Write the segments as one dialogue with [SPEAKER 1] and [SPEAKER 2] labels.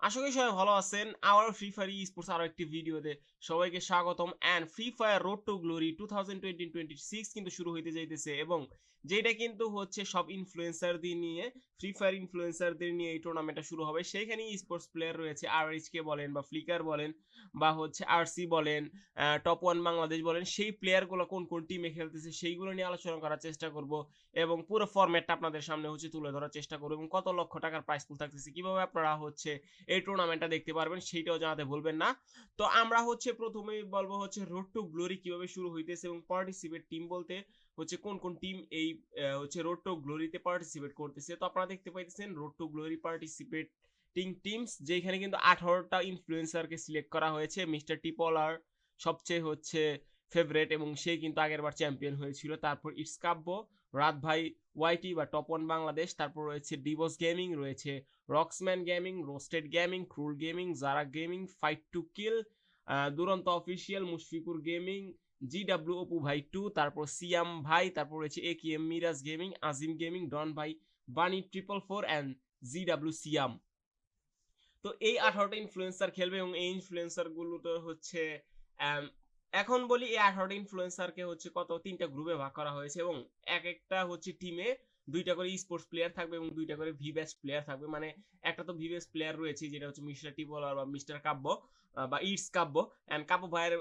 [SPEAKER 1] আশা করি সবাই ভালো আছেন। আবার ফ্রি ফায়ার ই স্পোর্টস আরও একটি ভিডিওতে সবাইকে স্বাগতম। And free fire road to glory two thousand twenty twenty six কিন্তু শুরু হইতে যাইতেছে এবং যেটা কিন্তু হচ্ছে সব ইনফ্লুয়েন্সারদের নিয়ে ফ্রি ফায়ার ইনফ্লুয়েন্সারদের নিয়ে এই টুর্নামেন্টটা শুরু হবে। সেইখানে স্পোর্টস প্লেয়ার রয়েছে আর কে বলেন বা ফ্লিকার বলেন বা হচ্ছে আরসি বলেন টপ ওয়ান বাংলাদেশ বলেন, সেই প্লেয়ারগুলো কোন কোন টিমে খেলতেছে সেইগুলো নিয়ে আলোচনা করার চেষ্টা করব এবং পুরো ফরম্যাটটা আপনাদের সামনে হচ্ছে তুলে ধরার চেষ্টা করব এবং কত লক্ষ টাকার প্রাইস পুল থাকতেছে, কীভাবে আপনারা হচ্ছে এই টুর্নামেন্টটা দেখতে পারবেন, সেইটাও জানাতে ভুলবেন না। তো আমরা হচ্ছে প্রথমেই বলব হচ্ছে রোড টু গ্লোরি কীভাবে শুরু হইতেছে এবং পার্টিসিপেট টিম বলতে হচ্ছে কোন কোন টিম এই হচ্ছে রোড টু গ্লোরিতে পার্টিসিপেট করতেছে। তো আপনারা দেখতে পাইতেছেন road to glory participating teams যেখানে কিন্তু আঠারোটা ইনফ্লুয়েন্সারকে সিলেক্ট করা হয়েছে। মিস্টার টিপলার সবচেয়ে হচ্ছে ফেভারেট এবং সে কিন্তু আগের বার চ্যাম্পিয়ন হয়েছিল। তারপর ইটস কাব্য রাত ভাই ওয়াইটি বা টপ ওয়ান বাংলাদেশ তারপর রয়েছে ডিভোস গেমিং রয়েছে Roxman gaming roasted gaming ক্রুল gaming Zara gaming fight to kill Duranta official Mushfiqur gaming G W Apu ভাই টু তারপর সিয়াম ভাই, তারপর রয়েছে A K M Miraj gaming Azim gaming Don ভাই বানি triple four and G W Siam তো এই আঠারোটা ইনফ্লুয়েন্সার খেলবে এবং এই ইনফ্লুয়েন্সারগুলো তো হচ্ছে এখন বলি এই আঠারোটা ইনফ্লুয়েন্সারকে হচ্ছে কত তিনটা গ্রুপে ভাগ করা হয়েছে এবং এক একটা হচ্ছে টিমে দুইটা করে স্পোর্টস প্লেয়ার থাকবে এবং দুইটা করে ভিভ্যাস প্লেয়ার থাকবে। মানে একটা তো ভিভ্যাস প্লেয়ার রয়েছে, যেটা হচ্ছে মিস্টার টিবলার বা মিস্টার কাব্য বা ইটস কাব্য। অ্যান্ড কাব্য ভাইয়ের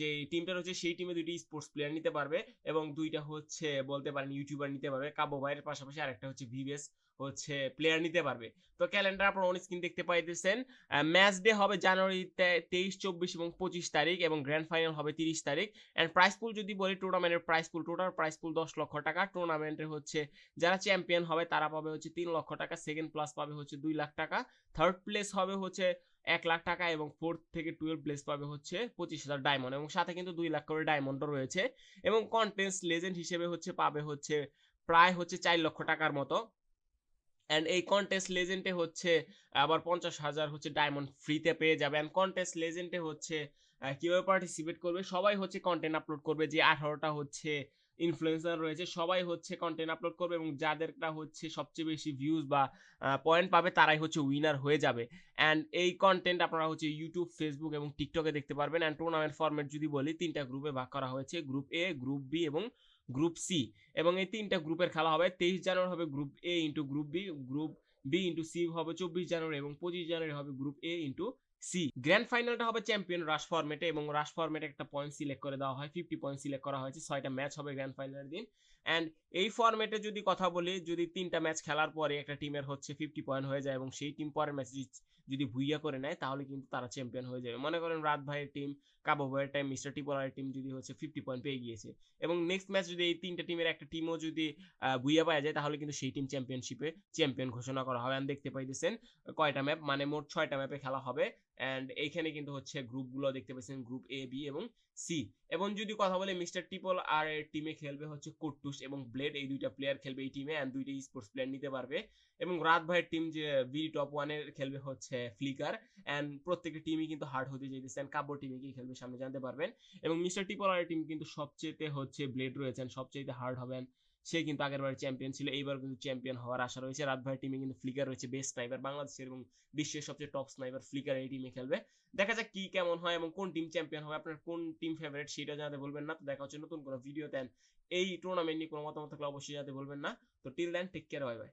[SPEAKER 1] যে টিমটা রয়েছে, সেই টিমে দুইটি স্পোর্টস প্লেয়ার নিতে পারবে এবং দুইটা হচ্ছে বলতে পারেন ইউটিউবার নিতে পারবে। কাব্য ভাইয়ের পাশাপাশি আরেকটা হচ্ছে ভিভ্যাস হচ্ছে প্লেয়ার নিতে পারবে। তো ক্যালেন্ডার আপনারা অন স্ক্রিন দেখতে পাইতেছেন ম্যাচ ডে হবে জানুয়ারি তেইশ, চব্বিশ এবং পঁচিশ তারিখ এবং গ্র্যান্ড ফাইনাল হবে তিরিশ তারিখ। অ্যান্ড প্রাইস পুল যদি বলি টুর্নামেন্টের price pool total price pool দশ লক্ষ টাকা। টুর্নামেন্টে হচ্ছে যারা চ্যাম্পিয়ন হবে, তারা পাবে হচ্ছে তিন লক্ষ টাকা। সেকেন্ড প্লাস পাবে হচ্ছে দুই লাখ টাকা। থার্ড প্লেস হবে হচ্ছে এক লাখ টাকা এবং ফোর্থ থেকে টুয়েলভ প্লেস পাবে হচ্ছে পঁচিশ হাজার ডায়মন্ড এবং সাথে কিন্তু দুই লাখ করে ডায়মন্ডও রয়েছে। এবং কন্টেন্স লেজেন্ড হিসেবে হচ্ছে পাবে হচ্ছে প্রায় হচ্ছে চার লক্ষ টাকার মতো। অ্যান্ড এই কন্টেস্ট লেজেন্ডে হচ্ছে, আবার পঞ্চাশ হাজার হচ্ছে ডায়মন্ড ফ্রিতে পেয়ে যাবে। অ্যান্ড কন্টেস্ট লেজেন্ডে হচ্ছে কীভাবে পার্টিসিপেট করবে? সবাই হচ্ছে কন্টেন্ট আপলোড করবে। যে আঠারোটা হচ্ছে ইনফ্লুয়েন্সার রয়েছে, সবাই হচ্ছে কন্টেন্ট আপলোড করবে এবং যাদেরটা হচ্ছে সবচেয়ে বেশি ভিউজ বা পয়েন্ট পাবে, তারাই হচ্ছে উইনার হয়ে যাবে। অ্যান্ড এই কন্টেন্ট আপনারা হচ্ছে ইউটিউব ফেসবুক এবং টিকটকে দেখতে পারবেন। অ্যান্ড টুর্নামেন্ট ফরম্যাট যদি বলি, তিনটা গ্রুপে ভাগ করা হয়েছে। গ্রুপ এ গ্রুপ বি এবং গ্রুপ সি এবং এই তিনটা গ্রুপের খেলা হবে। তেইশ জানুয়ারি হবে group A into group B group B into C হবে চব্বিশ জানুয়ারি এবং পঁচিশ জানুয়ারি হবে group A into C grand ফাইনালটা হবে চ্যাম্পিয়ন রাশ ফরম্যাটে এবং রাশ ফরম্যাটে একটা পয়েন্ট সিলেক্ট করে দেওয়া হয় ফিফটি পয়েন্ট সিলেক্ট করা হয়েছে, ছয়টা ম্যাচ হবে গ্র্যান্ড ফাইনালের দিন অ্যান্ড এই ফরম্যাটে যদি কথা বলি, যদি তিনটা ম্যাচ খেলার পরে একটা টিমের হচ্ছে ফিফটি পয়েন্ট হয়ে যায় এবং সেই টিম পরের ম্যাচ যদি ভুইয়া করে নেয়, তাহলে কিন্তু তারা চ্যাম্পিয়ন হয়ে যাবে। মনে করেন রাত ভাইয়ের টিম কাবো ভাইয়ের টাইম মিস্টার টিপলারের টিম যদি হচ্ছে ফিফটি পয়েন্ট পেয়ে গিয়েছে এবং নেক্সট ম্যাচ যদি এই তিনটা টিমের একটা টিমও যদি ভুইয়া পাওয়া যায়, তাহলে কিন্তু সেই টিম চ্যাম্পিয়নশিপে চ্যাম্পিয়ন ঘোষণা করা হবে। আমি দেখতে পাইতেছেন কয়টা ম্যাপ মানে মোট ছয়টা ম্যাপে খেলা হবে। অ্যান্ড এইখানে কিন্তু হচ্ছে গ্রুপগুলো দেখতে পাচ্ছেন গ্রুপ এ বি এবং সি এবং যদি কথা বলে মিস্টার টিপল আর এর টিমে খেলবে হচ্ছে কুট্টুস এবং ব্লেড এই দুইটা প্লেয়ার খেলবে এই টিমে অ্যান্ড দুইটা স্পোর্টস প্লেয়ার নিতে পারবে। এবং রাত ভাইয়ের টিম যে বি টপ ওয়ানের খেলবে হচ্ছে ফ্লিকার অ্যান্ড প্রত্যেকটা টিমই কিন্তু হার্ড হতে চাইতেছে অ্যান্ড কাব্য টিমে কি খেলবে সামনে, জানতে পারবেন। এবং মিস্টার টিপল আর টিম কিন্তু সবচেয়ে হচ্ছে ব্লেড রয়েছেন সবচেয়ে হার্ড হবেন। সে কিন্তু আগের বার চ্যাম্পিয়ন ছিল, এইবার কিন্তু চ্যাম্পিয়ন হওয়ার আশা রয়েছে। রাত ভাইয়ের টিমে কিন্তু ফ্লিকার রয়েছে বেস্ট স্নাইপার বাংলাদেশের এবং বিশ্বের সবচেয়ে টপ স্নাইপার ফ্লিকার এই টিমে খেলবে। দেখা যাক কি কেমন হয় এবং কোন টিম চ্যাম্পিয়ন হবে, আপনার কোন টিম ফেভারিট সেটা জানাতে বলবেন না। তো দেখা হচ্ছে নতুন কোনো ভিডিও দেন এই টুর্নামেন্ট নিয়ে কোনো মতামত থাকলে অবশ্যই জানাতে বলবেন না। তো till then take care bye bye